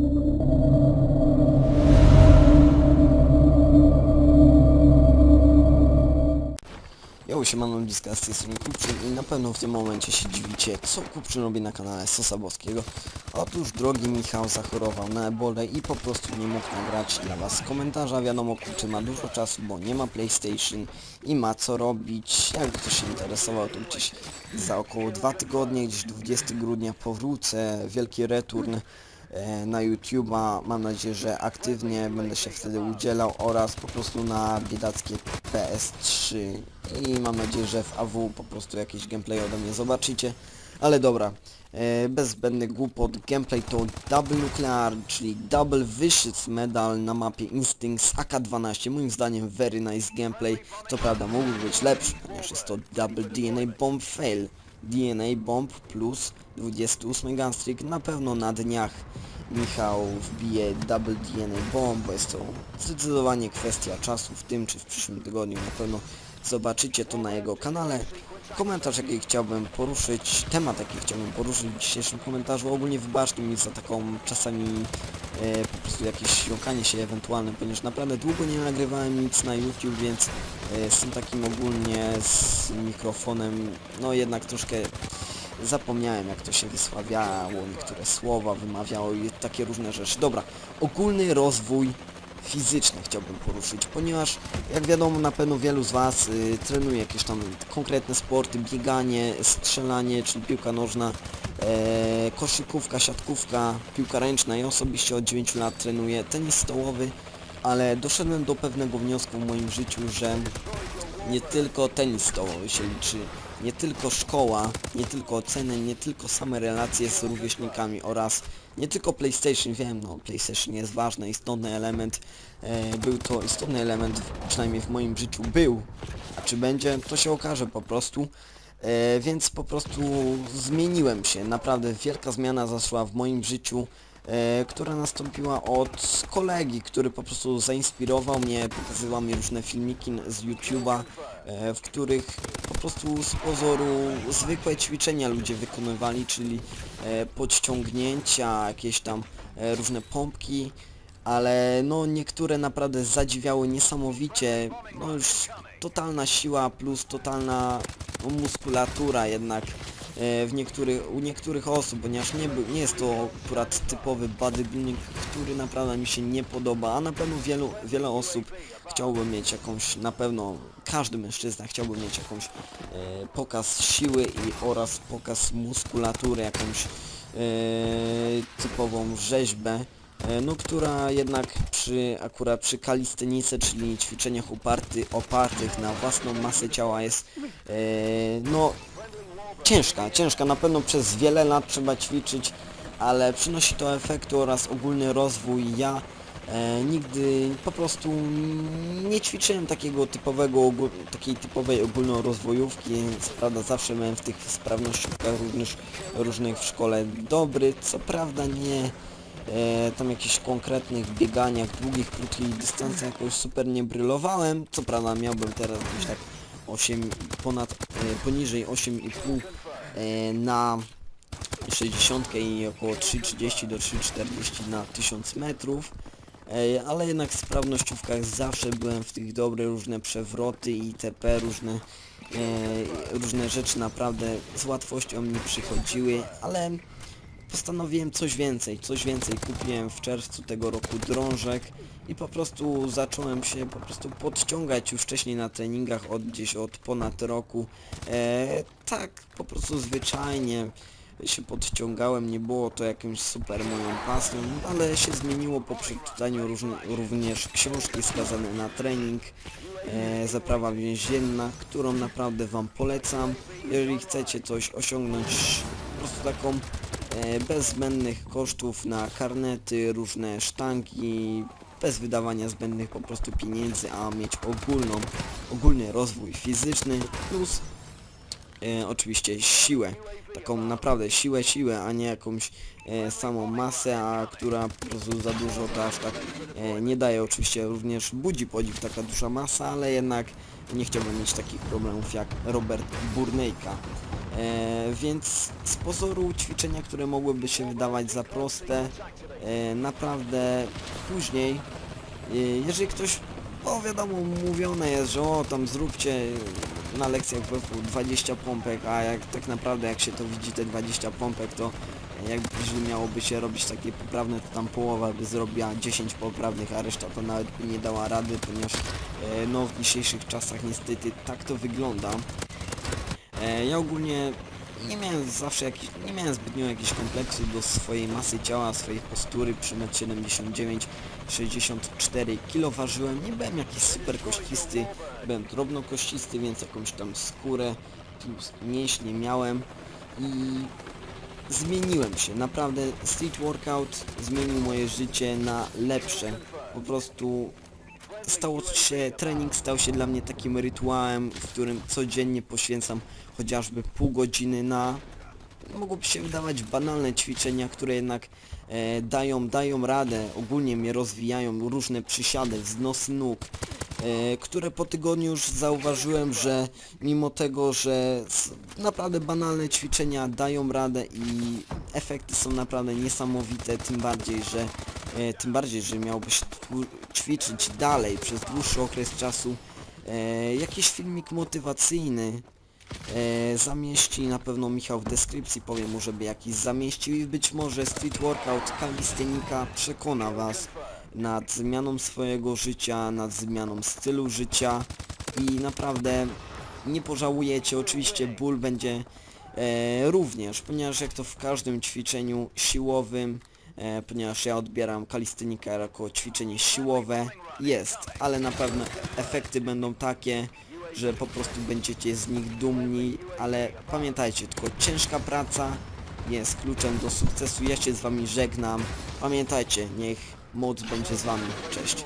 Jo, siemano bliska z tej strony Kupczyn i na pewno w tym momencie się dziwicie, co Kupczyn robi na kanale Sosa Boskiego. Otóż drogi Michał zachorował na ebolę i po prostu nie mógł nagrać dla was komentarza. Wiadomo, Kupczyn ma dużo czasu, bo nie ma PlayStation i ma co robić. Jakby ktoś się interesował, to gdzieś za około dwa tygodnie, gdzieś 20 grudnia powrócę, wielki return na YouTube'a. Mam nadzieję, że aktywnie będę się wtedy udzielał oraz po prostu na biedackie PS3 i mam nadzieję, że w AW po prostu jakiś gameplay ode mnie zobaczycie. Ale dobra, e, bez zbędnych głupot, gameplay to Double Nuclear, czyli Double Vicious Medal na mapie Instincts AK-12. Moim zdaniem very nice gameplay. Co prawda mógłby być lepszy, ponieważ jest to Double DNA Bomb Fail. DNA Bomb plus 28 Gunstreak na pewno na dniach Michał wbije Double DNA Bomb, bo jest to zdecydowanie kwestia czasu w tym czy w przyszłym tygodniu. Na pewno zobaczycie to na jego kanale. Komentarz jaki chciałbym poruszyć, temat jaki chciałbym poruszyć w dzisiejszym komentarzu. Ogólnie wybaczcie mi za taką czasami e, po prostu jakieś jąkanie się ewentualne, ponieważ naprawdę długo nie nagrywałem nic na YouTube, więc e, z takim ogólnie z mikrofonem, no jednak troszkę zapomniałem jak to się wysławiało, niektóre słowa wymawiało i takie różne rzeczy. Dobra, ogólny rozwój fizyczny chciałbym poruszyć, ponieważ jak wiadomo na pewno wielu z Was y, trenuje jakieś tam konkretne sporty, bieganie, strzelanie, czyli piłka nożna, e, koszykówka, siatkówka, piłka ręczna. Ja osobiście od 9 lat trenuję tenis stołowy, ale doszedłem do pewnego wniosku w moim życiu, że nie tylko tenis stołowy się liczy, nie tylko szkoła, nie tylko oceny, nie tylko same relacje z rówieśnikami oraz nie tylko PlayStation, wiem, no PlayStation jest ważny, istotny element, e, był to istotny element, przynajmniej w moim życiu był, a czy będzie, to się okaże po prostu. E, więc po prostu zmieniłem się, naprawdę wielka zmiana zaszła w moim życiu, która nastąpiła od kolegi, który po prostu zainspirował mnie, pokazywał mi różne filmiki z YouTube'a, e, w których po prostu z pozoru zwykłe ćwiczenia ludzie wykonywali, czyli e, podciągnięcia, jakieś tam e, różne pompki, ale no niektóre naprawdę zadziwiały niesamowicie, no już totalna siła plus totalna no, muskulatura jednak. e, w niektórych, u niektórych osób, ponieważ nie, był, nie jest to akurat typowy bodybuilding, który naprawdę mi się nie podoba, a na pewno wielu, wiele osób chciałoby mieć jakąś, na pewno każdy mężczyzna chciałby mieć jakąś e, pokaz siły i oraz pokaz muskulatury, jakąś e, typową rzeźbę, e, no która jednak przy akurat przy kalistenice, czyli ćwiczeniach uparty, opartych na własną masę ciała jest e, no ciężka, ciężka, na pewno przez wiele lat trzeba ćwiczyć, ale przynosi to efekty oraz ogólny rozwój. Ja e, nigdy po prostu nie ćwiczyłem takiego typowego, takiej typowej ogólnorozwojówki, co prawda zawsze byłem w tych sprawnościówkach różnych, różnych w szkole dobry, co prawda nie e, tam jakichś konkretnych bieganiach, długich, krótkich dystansach jakoś super nie brylowałem, co prawda miałbym teraz gdzieś tak 8 ponad, e, poniżej 8,5 e, na 60 i około 3,30 do 3,40 na 1000 metrów. E, ale jednak w sprawnościówkach zawsze byłem w tych dobre różne przewroty itp. różne różne rzeczy naprawdę z łatwością mi przychodziły, ale postanowiłem coś więcej, coś więcej. Kupiłem w czerwcu tego roku drążek i po prostu zacząłem się po prostu podciągać już wcześniej na treningach od gdzieś od ponad roku. E, tak po prostu zwyczajnie się podciągałem, nie było to jakimś super moją pasją, ale się zmieniło po przeczytaniu również książki skazane na trening e, Zaprawa więzienna, którą naprawdę Wam polecam. Jeżeli chcecie coś osiągnąć, po prostu taką bez zbędnych kosztów na karnety, różne sztangi, bez wydawania zbędnych po prostu pieniędzy, a mieć ogólną, ogólny rozwój fizyczny plus e, oczywiście siłę, taką naprawdę siłę, siłę, a nie jakąś e, samą masę, a która po prostu za dużo to aż tak e, nie daje. Oczywiście również budzi podziw taka duża masa, ale jednak nie chciałbym mieć takich problemów jak Robert Burnejka. E, więc z pozoru ćwiczenia, które mogłyby się wydawać za proste, e, naprawdę później, e, jeżeli ktoś, bo wiadomo, mówione jest, że o tam zróbcie na lekcjach WF 20 pompek, a jak tak naprawdę jak się to widzi te 20 pompek, to jakby miałoby się robić takie poprawne, to tam połowa by zrobiła 10 poprawnych, a reszta to nawet by nie dała rady, ponieważ e, no w dzisiejszych czasach niestety tak to wygląda. E, ja ogólnie nie miałem zawsze jakiś, nie miałem zbytnio jakichś kompleksów do swojej masy ciała, swojej postury przy 1,79 m, 64 kg ważyłem, nie byłem jakiś super kościsty, byłem drobno kościsty, więc jakąś tam skórę, mięśnie miałem. I zmieniłem się, naprawdę street workout zmienił moje życie na lepsze, po prostu stało się, trening stał się dla mnie takim rytuałem, w którym codziennie poświęcam chociażby pół godziny na mogłoby się wydawać banalne ćwiczenia, które jednak e, dają, dają radę, ogólnie mnie rozwijają, różne przysiady, wznosy nóg, e, które po tygodniu już zauważyłem, że mimo tego, że naprawdę banalne ćwiczenia dają radę i efekty są naprawdę niesamowite, tym bardziej, że e, tym bardziej, że miałoby się ćwiczyć dalej przez dłuższy okres czasu. E, jakiś filmik motywacyjny e, zamieści na pewno Michał w deskrypcji, powiem mu, żeby jakiś zamieścił i być może street workout kalistenika przekona was nad zmianą swojego życia, nad zmianą stylu życia i naprawdę nie pożałujecie, oczywiście ból będzie e, również, ponieważ jak to w każdym ćwiczeniu siłowym, e, ponieważ ja odbieram kalistenika jako ćwiczenie siłowe, jest, ale na pewno efekty będą takie, że po prostu będziecie z nich dumni, ale pamiętajcie, tylko ciężka praca jest kluczem do sukcesu. Ja się z wami żegnam. Pamiętajcie, niech moc będzie z wami. Cześć.